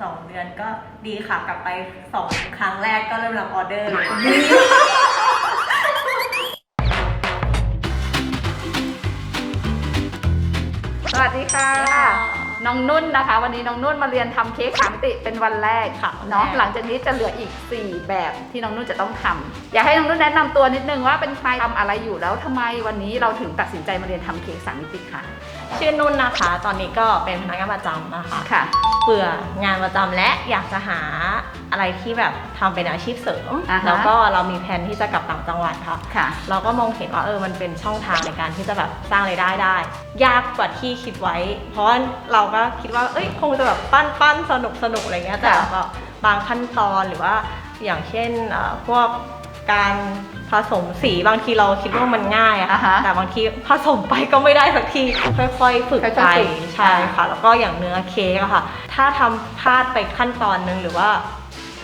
สองเดือนก็ดีค่ะกลับไปสองครั้งแรกก็เริ่มรับออเดอร์สวัสดีค่ะ น้องนุ่นนะคะ วันนี้น้องนุ่นมาเรียนทำเค้กสามมิติเป็นวันแรกค่ะเนาะวันแรกหลังจากนี้จะเหลืออีก 4 แบบที่น้องนุ่นจะต้องทำอยากให้น้องนุ่นแนะนำตัวนิดนึงว่าเป็นใครทำอะไรอยู่แล้วทำไมวันนี้เราถึงตัดสินใจมาเรียนทำเค้กสามมิติค่ะ ชื่อนุ่นนะคะ ตอนนี้ก็เป็นพนักงานประจำนะคะค่ะเบื่องานประจำและอยากจะหา อะไรที่แบบทำเป็นอาชีพเสริมอ่าฮะแล้วก็เรามีแผนที่จะกลับต่างจังหวัดค่ะค่ะ เราก็มองเห็นว่าเออมันเป็นช่องทางในการที่จะแบบสร้างรายได้ได้ ยากกว่าที่คิดไว้ เพราะว่าเราก็คิดว่าเอ้ยคงจะแบบปั้นปั้นสนุกสนุกอะไรเงี้ยแต่ค่ะก็บางขั้นตอนหรือว่าอย่างเช่นเอ่อพวกการผสมสีบางทีเราคิดว่ามันง่ายอะอ่าฮะแต่บางทีผสมไปก็ไม่ได้สักทีค่อยๆฝึกค่ไปอยๆฝึกใช่ค่ะ แล้วก็อย่างเนื้อเค้กอะค่ะ ถ้าทำพลาดไปขั้นตอนหนึงหรือว่า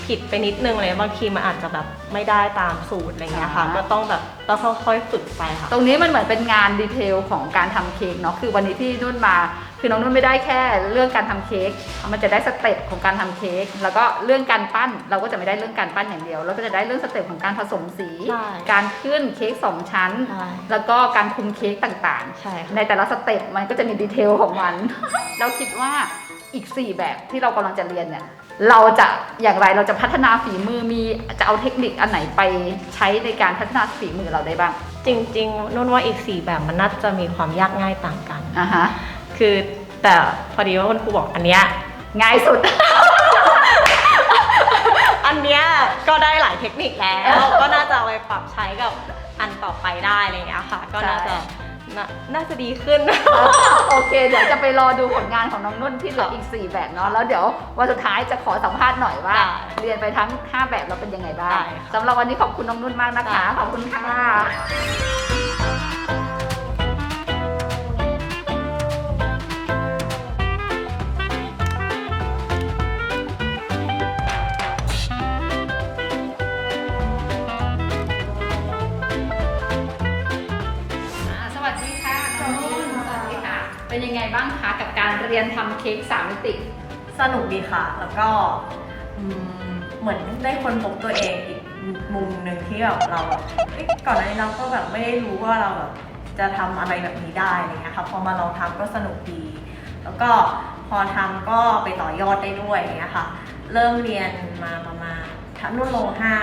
ผิดไปนิดนึงเลยบางทีมันอาจจะแบบไม่ได้ตามสูตรอะไรเงี้ยค่ะ ก็ต้องแบบต้องค่อยๆฝึกไปค่ะ ตรงนี้มันเหมือนเป็นงานดีเทลของการทำเค้กเนาะคือวันนี้ที่นุ่นมา คือน้องนุ่นไม่ได้แค่เรื่องการทำเค้กมันจะได้สเต็ปของการทำเค้กแล้วก็เรื่องการปั้นเราก็จะไม่ได้เรื่องการปั้นอย่างเดียว เราก็จะได้เรื่องสเต็ปของการผสมสี ใช่ การขึ้นเค้กสองชั้น ใช่แล้วก็การคุมเค้กต่างใช่ๆค่ะ ในแต่ละสเต็ปมันก็จะมีดีเทลของมัน เราคิดว่าอีก 4 แบบที่เรากำลังจะเรียนเนี่ย เราจะอย่างไรเราจะพัฒนาฝีมือมีจะเอาเทคนิคอันไหนไปใช้ในการพัฒนาฝีมือเราได้บ้างจริงๆนุ่นว่าอีกสี่แบบมันน่าจะมีความยากง่ายต่างกันอะฮะคือแต่พอดีว่าคุณครูบอกอันเนี้ยง่ายสุด อันเนี้ยก็ได้หลายเทคนิคแล้ว ก็น่าจะเอาไปปรับใช้กับอันต่อไปได้อะไรอย่างเงี้ยค่ะ ก็น่าจะใช่ น่าน่าจะดีขึ้น โอเค เดี๋ยวจะไปรอดูผลงานของน้องนุ่นที่เหลืออีก 4 แบบเนาะแล้วเดี๋ยววันสุดท้ายจะขอสัมภาษณ์หน่อยว่า ได้เรียนไปทั้ง 5 แบบแล้วเป็นยังไงบ้างได้ค่ะ สำหรับวันนี้ขอบคุณน้องนุ่นมากนะคะได้ขอบคุณค่ะ วัสดีค่ะน้องนุ่นสวัสดีค่ะ เป็นยังไงบ้างคะกับการเรียนทำเค้กสามมิติ สนุกดีค่ะ แล้วก็อืมเหมือนได้คนพบตัวเองอีกมุมหนึ่งที่แบบเราแบบเอ้ยก่อนหน้านี้เราก็แบบไม่ได้รู้ว่าเราแบบจะทำอะไรแบบนี้ได้อะไรเงี้ยค่ะพอมาลองทำก็สนุกดี แล้วก็พอทำก็ไปต่อยอดได้ด้วยอย่างเงี้ยค่ะ เริ่มเรียนมาประมาณทั้งนุ่นลงห้า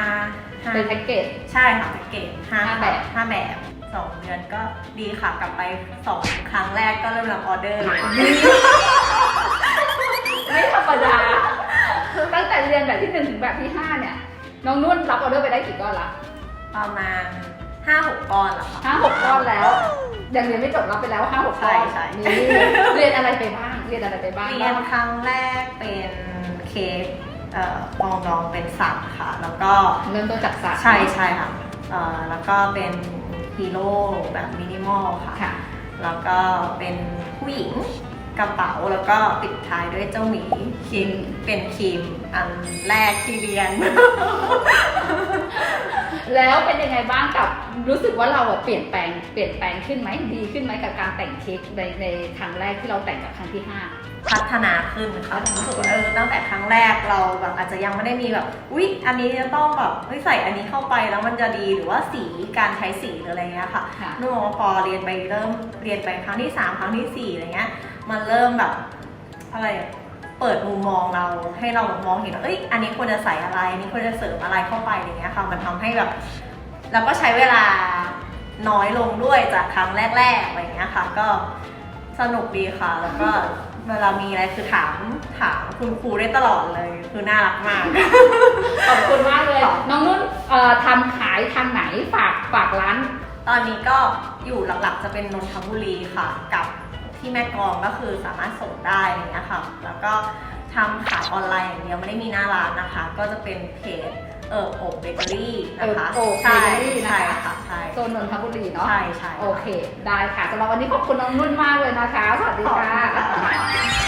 ห้าเป็นแพ็กเกจ ใช่ค่ะแพ็กเกจห้าห้าแบบ ห้าแบบ สองเดือนก็ดีค่ะกลับไปสองครั้งแรกก็เริ่มรับออเดอร์ไม่ธรรมดา ตั้งแต่เรียนแบบที่หนึ่งถึงแบบที่ห้าเนี่ย น้องนุ่นรับออเดอร์ไปได้กี่ก้อนละประมาณห้าหกก้อนเหรอคะห้าหกก้อนแล้วยังเรียนไม่จบรับไปแล้วห้าหกก้อนใช่ใช่นี่เรียนอะไรไปบ้างเรียนอะไรไปบ้างเรียนครั้งแรกเป็นเค้กเอ่อปองดองเป็นสัตว์ค่ะ แล้วก็เริ่มต้นจากสัตว์ใช่ใช่ค่ะ เอ่อแล้วก็เป็นฮีโร่แบบมินิมอลค่ะ ค่ะ แล้วก็เป็นผู้หญิงกระเป๋าแล้วก็ปิดท้ายด้วยเจ้าหมีครีมเป็นครีมอันแรกที่เรียน แล้วเป็นยังไงบ้างกับรู้สึกว่าเราอะเปลี่ยนแปลงเปลี่ยนแปลงขึ้นไหมดีขึ้นไหมกับการแต่งเค้กในในครั้งแรกที่เราแต่งกับครั้งที่ห้า พัฒนาขึ้นค่ะรู้สึกว่าเออตั้งแต่ครั้งแรกเราแบบอาจจะยังไม่ได้มีแบบ อุ๊ย อันนี้จะต้องแบบเฮ้ยใส่อันนี้เข้าไปแล้วมันจะดีหรือว่าสีการใช้สีหรืออะไรเงี้ยค่ะค่ะ นุ่นบอกว่าพอเรียนไปเริ่มเรียนไปครั้งที่สามครั้งที่สี่อะไรเงี้ยมันเริ่มแบบอะไรอะ เปิดมุมมองเราให้เราแบบมองเห็นว่าเอ้ยอันนี้ควรจะใส่อะไรอันนี้ควรจะเสริมอะไรเข้าไปอะไรเงี้ยค่ะมันทำให้แบบเราก็ใช้เวลาน้อยลงด้วยจากครั้งแรกๆอะไรเงี้ยค่ะ ก็สนุกดีค่ะ แล้วก็เวลามีอะไรคือถามถามคุณครูได้ตลอดเลย คือน่ารักมาก ขอบคุณมากเลย น้องนุ่นเอ่อทำขายทางไหนฝากฝากร้าน ตอนนี้ก็อยู่หลักๆจะเป็นนนทบุรีค่ะ กับ ที่แม่กลองก็คือสามารถส่งได้อะไรเงี้ยค่ะ แล้วก็ทำขายออนไลน์อย่างเดียวไม่ได้มีหน้าร้านนะคะ ก็จะเป็นเพจเออโอบเบเกอรี่นะคะเออโอบใช่ Bakery นะคะ ใช่ค่ะใช่โซนนนทบุรีเนาะใช่ใช่โอเค ได้ค่ะสำหรับวันนี้ขอบคุณน้องนุ่นมากเลยนะคะ สวัสดีขอบค่ะคุณค่ะ